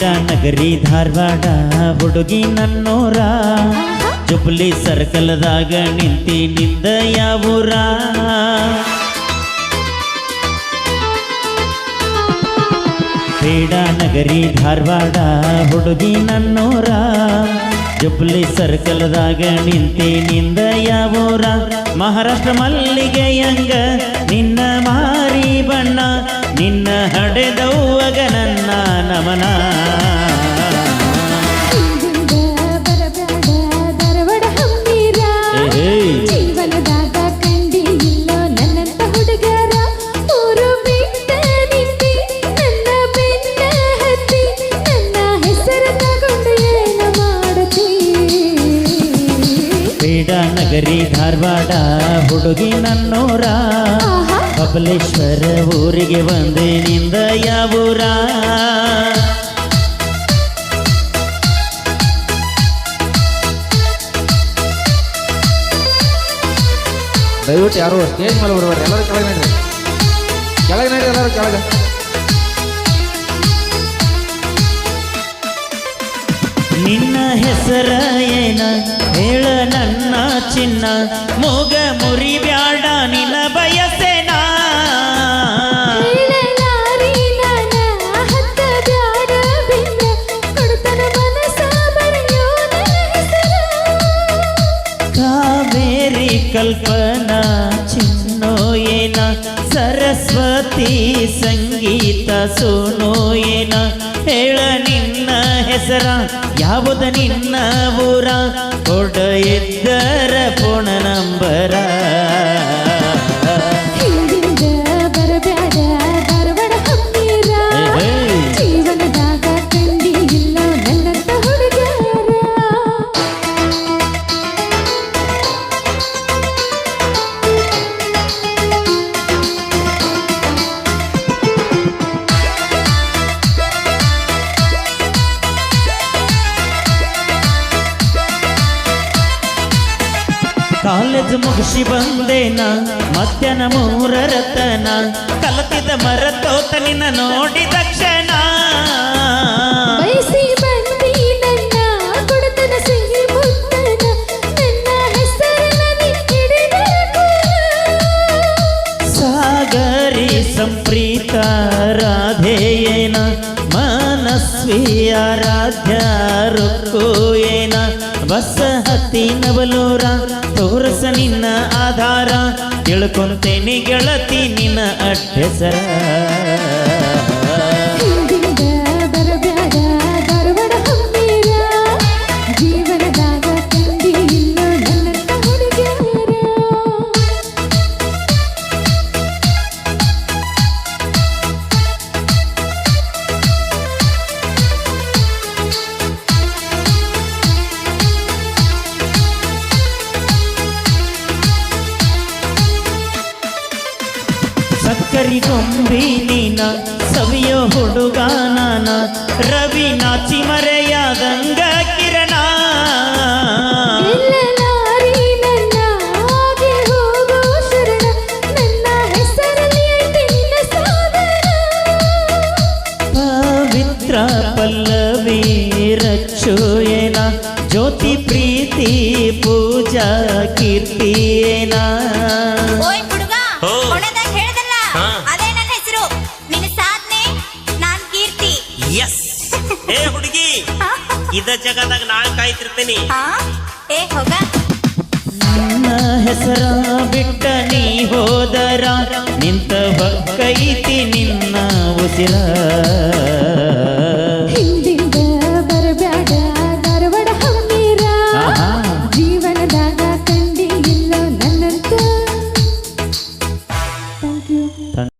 ಕ್ರೀಡಾ ನಗರಿ ಧಾರವಾಡ ಹುಡುಗಿ ನನ್ನೋರ ಜುಬ್ಲಿ ಸರ್ಕಲ್ದಾಗ ನಿಂತಿ ನಿಂದ ಯಾವೂರ. ಬೇಡ ನಗರಿ ಧಾರವಾಡ ಹುಡುಗಿ ನನ್ನೋರ ಜುಬ್ಲಿ ಸರ್ಕಲ್ದಾಗ ನಿಂತಿ ನಿಂದ ಯಾವೂರ. ಮಹಾರಾಷ್ಟ್ರ ಮಲ್ಲಿಗೆಯಂಗ ನಿನ್ನ ಮಾರಿ ಬಣ್ಣ ನಿನ್ನ ಹಡೆದವ್ವಗ ನನ್ನ ನಮನ. ನಗರಿ ಧಾರವಾಡ ಹುಡುಗಿ ನನ್ನೋರ ಕಪಲೇಶ್ವರ ಊರಿಗೆ ಬಂದಿನಿಂದ ಯಾವೂರ ದಯವಿಟ್ಟು ಯಾರು ಸ್ಟೇಜ್ ಮೇಲೆ ಬರುವ ಎಲ್ಲರೂ ಕೆಳಗೆ ನಡ್ರಿ. ಕೆಳಗೆ ನಡ್ರಿ ಎಲ್ಲರೂ ಕೆಳಗೆ. ಹೆಸರ ಏನ ಹೇಳ ನನ್ನ ಚಿನ್ನ. ಮೂಗ ಮುರಿ ಬ್ಯಾಡ ನಿನ್ನ ಬಯಸೇನಾ? ಕಾವೇರಿ ಕಲ್ಪನಾ ಚಿನ್ನೋ ಏನ ಸರಸ್ವತಿ ಸಂಗೀತ ಸೋನೋ ಏನ ಹೇಳ ನಿನ್ನ ಹೆಸರ. ಯಾವುದು ನಿನ್ನ ಊರ? ದೊಡ್ಡ ಇದ್ದರ ಕಾಲೇಜ್ ಮುಗಿಸಿ ಬಂದೇನ ಮಧ್ಯಾಹ್ನ ಮೂರರತನ ಕಲತಿದ ಮರತೋತ ನಿನ್ನ ನೋಡಿ ತಕ್ಷಣ ಸಾಗರಿ ಸಂಪ್ರೀತ ರಾಧೇಯೇನ ಆರಾಧ್ಯ ರುಕ್ಕು ಏನ ಬಸ್ ಹತ್ತಿ ನವಲೂರ ತೋರಸ ನಿನ್ನ ಆಧಾರ. ತಿಳ್ಕೊಂತೇನೆ ಗೆಳತಿ ನಿನ್ನ ಅಡ್ಡೆಸರ ಸಕ್ಕರಿ ಗೊಂಬಿ ನೀನ ಸವಿಯ ಹುಡುಗ ನಾನ ರವಿ ನಾಚಿ ಮರೆಯಾದಂಗ ಕಿರಣ ಪವಿತ್ರ ಪಲ್ಲವಿ ರಕ್ಷೋಯನ ಜ್ಯೋತಿ ಪ್ರೀತಿ ಪೂಜಾ ಏ ಹುಡುಗಿ ಇದ ಜಗದಾಗ ನಾ ಕಾಯ್ತಿರ್ತೀನಿ. ಹಾ ಏ ಹೋಗ. ನನ್ನ ಹೆಸರ ಬಿಟ್ಟ ನೀ ಹೋದರ ನಿಂತ ಬಕ್ಕೈತಿ ನಿನ್ನ ಉಸಿರ.